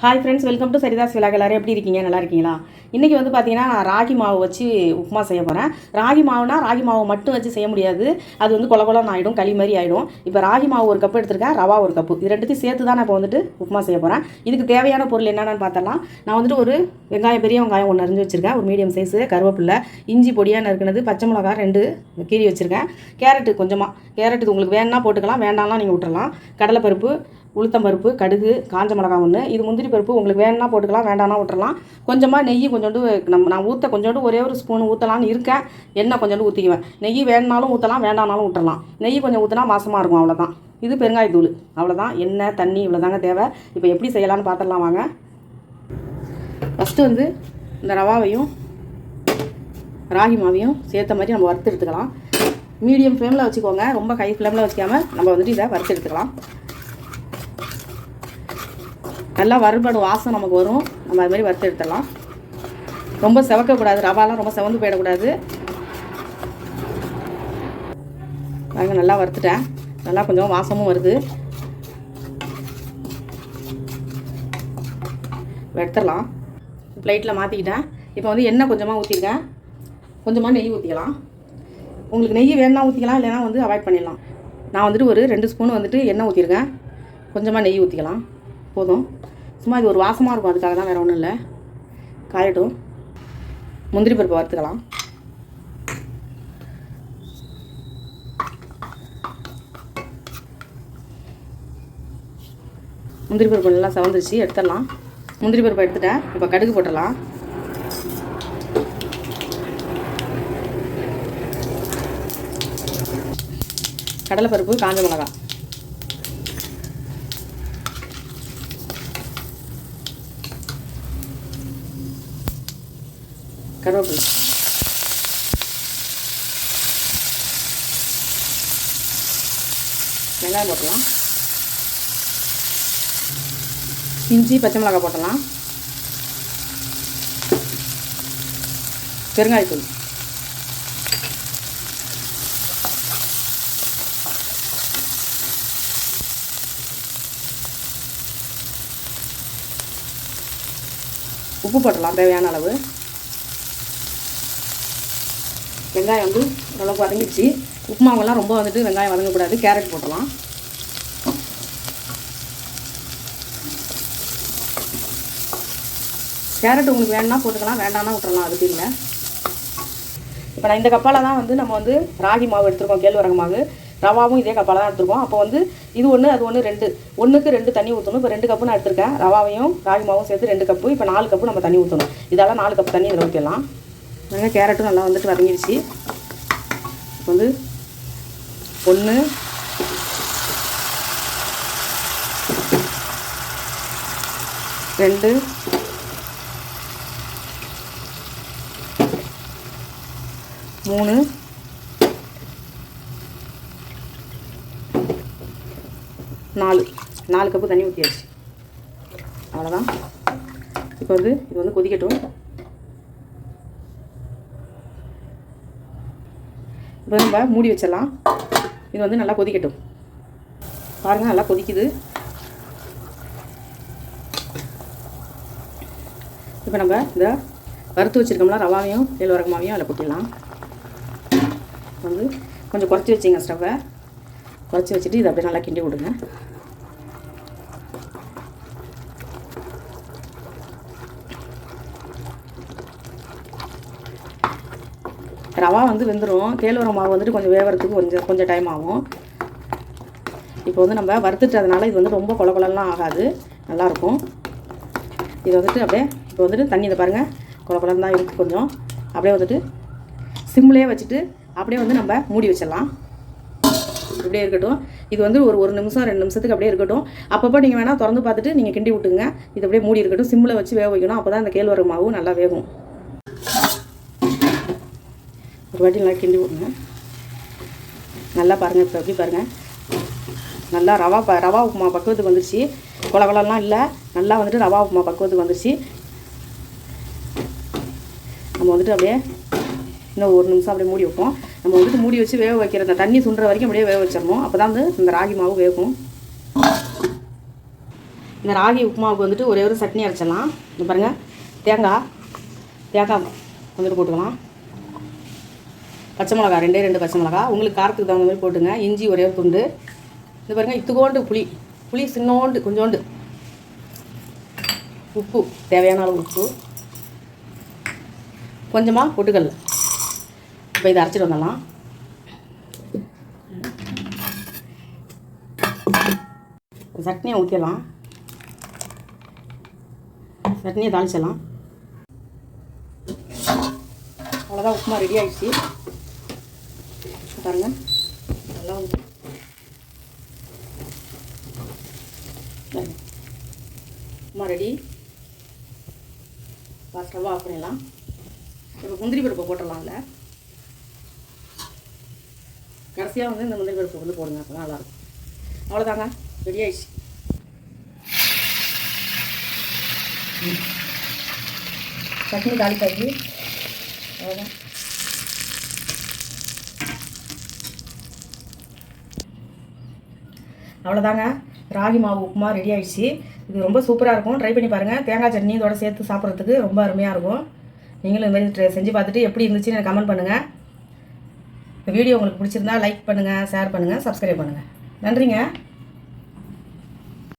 Hi friends welcome to சரிதாஸ் விழாக் எப்படி இருக்கீங்க? நல்லா இருக்கீங்களா? இன்றைக்கி வந்து பார்த்தீங்கன்னா நான் ராகி மாவு வச்சு உப்புமா செய்ய போகிறேன் ராகி மாவுனா ராகி மாவு மட்டும் வச்சு செய்ய முடியாது. அது வந்து கொல கொலன்னு ஆகிடும் களி மாதிரி ஆகிடும் இப்போ ராகி மாவு ஒரு கப்பு எடுத்திருக்கேன் ரவா ஒரு கப்பு. இது ரெண்டுத்தையும் சேர்த்து தான் நான் இப்போ வந்துட்டு உப்புமா செய்ய போகிறேன் இதுக்கு தேவையான பொருள் என்னென்னு பார்த்தலாம் நான் வந்துட்டு ஒரு வெங்காயம் பெரிய வெங்காயம் ஒன்று அரிஞ்சு வச்சுருக்கேன். ஒரு மீடியம் சைஸு கருவேப்பில்லை இஞ்சி பொடியாக நறுக்கினது பச்சை மிளகா ரெண்டு கீரி வச்சுருக்கேன். கேரட்டு கொஞ்சமாக கேரட்டு உங்களுக்கு வேணால் போட்டுக்கலாம் வேண்டாம்னா நீங்கள் விட்டுறலாம் கடலைப்பருப்பு உளுத்தம்பருப்பு கடுகு காஞ்ச மிளகா ஒன்று இது முந்திரி பருப்பு. உங்களுக்கு வேணும்னா போட்டுக்கலாம் வேண்டாம்னா விட்டுறலாம் கொஞ்சமாக நெய் கொஞ்சோண்டு நம்ம நான் ஊற்ற கொஞ்சோண்டு ஒரே ஒரு ஸ்பூன் ஊற்றலான்னு இருக்கேன். எண்ணெய் கொஞ்சோண்டு ஊற்றிக்குவேன் நெய் வேணுனாலும் ஊற்றலாம் வேண்டாம்னாலும் விட்டுறலாம் நெய் கொஞ்சம் ஊற்றினா வாசமாக இருக்கும் அவ்வளோதான் இது பெருங்காயத்தூள் அவ்வளோதான் எண்ணெய் தண்ணி இவ்வளோதாங்க தேவை. இப்போ எப்படி செய்யலாம்னு பார்த்துடலாம் வாங்க. ஃபஸ்ட்டு வந்து இந்த ரவாவையும் ராகி மாவையும் சேர்த்த மாதிரி நம்ம வறுத்து எடுத்துக்கலாம். மீடியம் ஃப்ளேமில் வச்சுக்கோங்க. ரொம்ப ஹை ஃப்ளேமில் வச்சுக்காம நம்ம வந்துட்டு இதை வறுத்து எடுத்துக்கலாம். நல்லா வறுபடும் வாசம் நமக்கு வரும். நம்ம அது மாதிரி வறுத்து எடுத்துடலாம். ரொம்ப செவக்கக்கூடாது. ரவாலாம் ரொம்ப செவந்து போயிடக்கூடாது. பாருங்க நல்லா வறுத்துட்டேன். நல்லா கொஞ்சம் வாசமும் வருது. எடுத்துடலாம் ப்ளேட்டில் மாற்றிக்கிட்டேன் இப்போ வந்து எண்ணெய் கொஞ்சமாக ஊற்றிருக்கேன் கொஞ்சமாக நெய் ஊற்றிக்கலாம் உங்களுக்கு நெய் வேணா ஊற்றிக்கலாம் இல்லைனா வந்து அவாய்ட் பண்ணிடலாம். நான் வந்துட்டு ஒரு ரெண்டு ஸ்பூன் வந்துட்டு எண்ணெய் ஊற்றிருக்கேன் கொஞ்சமாக நெய் ஊற்றிக்கலாம் போதும். சும்மா இது ஒரு வாசமாக இருக்கும் அதுக்காக தான் வேறு ஒன்றும் இல்லை. காயட்டும். முந்திரி பருப்பு வறுத்துக்கலாம். முந்திரி பருப்பு நல்லா சவந்துருச்சு எடுத்துடலாம். முந்திரி பருப்பு எடுத்துட்டேன் இப்போ கடுகு போட்டுடலாம். கடலைப்பருப்பு காஞ்ச மிளகாய். கருவேப்பிலை வெங்காயம் போட்டலாம் இஞ்சி பச்சை மிளகாய் போட்டலாம் பெருங்காயத்தூள். உப்பு போட்டலாம் தேவையான அளவு. வெங்காயம் வந்து ஓரளவுக்கு வதங்கிடுச்சு. உப்புமாவெல்லாம் ரொம்ப வந்துட்டு வெங்காயம் வதங்கக்கூடாது. கேரட் போட்டலாம் கேரட் உங்களுக்கு வேணும்னா போட்டுக்கலாம். வேண்டாம்னா விட்டுறலாம். அதுக்கு இல்லை. இப்போ நான் இந்த கப்பால் தான் வந்து நம்ம வந்து ராகி மாவு எடுத்துருக்கோம். கேழ்வரகு மாவு. ரவாவும் இதே கப்பால் தான் எடுத்துருக்கோம். அப்போ வந்து இது ஒன்று அது ஒன்று ரெண்டு. ஒன்றுக்கு ரெண்டு தண்ணி ஊற்றணும் இப்போ ரெண்டு கப்பு நான் எடுத்திருக்கேன். ரவாவையும் ராகி மாவும் சேர்த்து ரெண்டு கப்பு. இப்போ நாலு கப்பு நம்ம தண்ணி ஊற்றணும் இதெல்லாம் நாலு கப்பு தண்ணி இதில் ஊற்றிடலாம் நாங்கள் கேரட்டும் நல்லா வந்துட்டு வதங்கிடுச்சு. இப்போ வந்து ஒன்று ரெண்டு மூணு நாலு. நாலு கப்பு தண்ணி ஊற்றியாச்சு அவ்வளோதான் இப்போ வந்து இது வந்து கொதிக்கட்டும். இப்போ நம்ம மூடி வச்சிடலாம். இது வந்து நல்லா கொதிக்கட்டும். பாருங்கள் நல்லா கொதிக்குது. இப்போ நம்ம இந்த வறுத்து வச்சுருக்கோம்ல ரவாவையும் கேழ்வரகு அதில் கொட்டிடலாம். வந்து கொஞ்சம் குறைச்சி வச்சிங்க ஸ்டவ்வை. குறைச்சி வச்சுட்டு இதை அப்படியே நல்லா கிண்டி விடுங்க. ரவா வந்து வெந்துடும் கேழ்வரகு மாவு வந்துட்டு கொஞ்சம் வேவறதுக்கு கொஞ்சம் கொஞ்சம் டைம் ஆகும். இப்போ வந்து நம்ம வறுத்துட்டதுனால இது வந்து ரொம்ப கொல கொலலாம் ஆகாது. நல்லாயிருக்கும் இது வந்துட்டு அப்படியே இப்போ வந்துட்டு தண்ணி இதை பாருங்கள் கொல தான் இருக்குது கொஞ்சம். அப்படியே வந்துட்டு சிம்லேயே வச்சுட்டு அப்படியே வந்து நம்ம மூடி வச்சிடலாம். இப்படியே இருக்கட்டும். இது வந்து ஒரு ஒரு நிமிஷம் ரெண்டு நிமிஷத்துக்கு அப்படியே இருக்கட்டும். அப்பப்போ நீங்கள் வேணால் திறந்து பார்த்துட்டு நீங்கள் கிண்டி விட்டுங்க இது அப்படியே மூடி இருக்கட்டும். சிம்மில் வச்சு வேக வைக்கணும். அப்போ தான் அந்த கேழ்வரகு மாவு நல்லா வேகும். ஒரு வாட்டி நல்லா கிண்டி விடுங்க. நல்லா பாருங்கள் இப்போ எப்படி பாருங்கள் நல்லா ரவா ப ரவா உப்புமா பக்குவத்துக்கு வந்துருச்சு. கொல கொலலாம் இல்லை. நல்லா வந்துட்டு ரவா உப்புமா பக்குவத்துக்கு வந்துருச்சு. நம்ம வந்துட்டு அப்படியே இன்னும் ஒரு நிமிஷம் அப்படியே மூடி வைப்போம். நம்ம வந்துட்டு மூடி வச்சு வேக வைக்கிற அந்த தண்ணி சுண்டுற வரைக்கும் அப்படியே வேக வச்சிடணும். அப்போ தான் வந்து இந்த ராகி மாவு வேகும். இந்த ராகி உப்புமாவுக்கு வந்துட்டு ஒரே ஒரு சட்னி அரைச்சிடலாம். இந்த பாருங்கள் தேங்காய் தேங்காய் வந்துட்டு போட்டுக்கலாம். பச்சை மிளகா ரெண்டே ரெண்டு பச்சை மிளகா உங்களுக்கு காரத்துக்கு தகுந்த மாதிரி போட்டுங்க. இஞ்சி ஒரே ஒரு துண்டு. இது பாருங்கள் இத்துக்கோண்டு புளி. புளி சின்னோண்டு கொஞ்சோண்டு. உப்பு தேவையான அளவு உப்பு. கொஞ்சமாக பொட்டுக்கல்ல இப்போ இதை அரைச்சிட்டு வந்துடலாம். சட்னியை ஊற்றிடலாம் சட்னியை தாளிச்சிடலாம். அவ்வளோதான் உப்புமா ரெடி ஆகிடுச்சு பாருங்க. நல்லா வந்து பாருங்க. ரெடி ஸ்டவ் ஆஃப் பண்ணிடலாம். இப்போ முந்திரி பருப்பை போட்டுடலாம் கடைசியாக வந்து இந்த முந்திரி பருப்பு வந்து போடுங்க அப்போ தான் நல்லாயிருக்கும். அவ்வளோதாங்க ரெடி ஆயிடுச்சு. சட்னி தாளிக்காச்சு அவ்வளோதான் அவ்வளோதாங்க ராகி மாவு உப்புமா ரெடி ஆயிடுச்சு. இது ரொம்ப சூப்பராக இருக்கும். ட்ரை பண்ணி பாருங்கள் தேங்காய் சட்னி இதோட சேர்த்து சாப்பிட்றதுக்கு ரொம்ப அருமையாக இருக்கும். நீங்களும் இந்த மாதிரி செஞ்சு பார்த்துட்டு எப்படி இருந்துச்சுன்னு எனக்கு கமெண்ட் பண்ணுங்கள் இந்த வீடியோ உங்களுக்கு பிடிச்சிருந்தா லைக் பண்ணுங்கள் ஷேர் பண்ணுங்கள் சப்ஸ்கிரைப் பண்ணுங்கள் நன்றிங்க.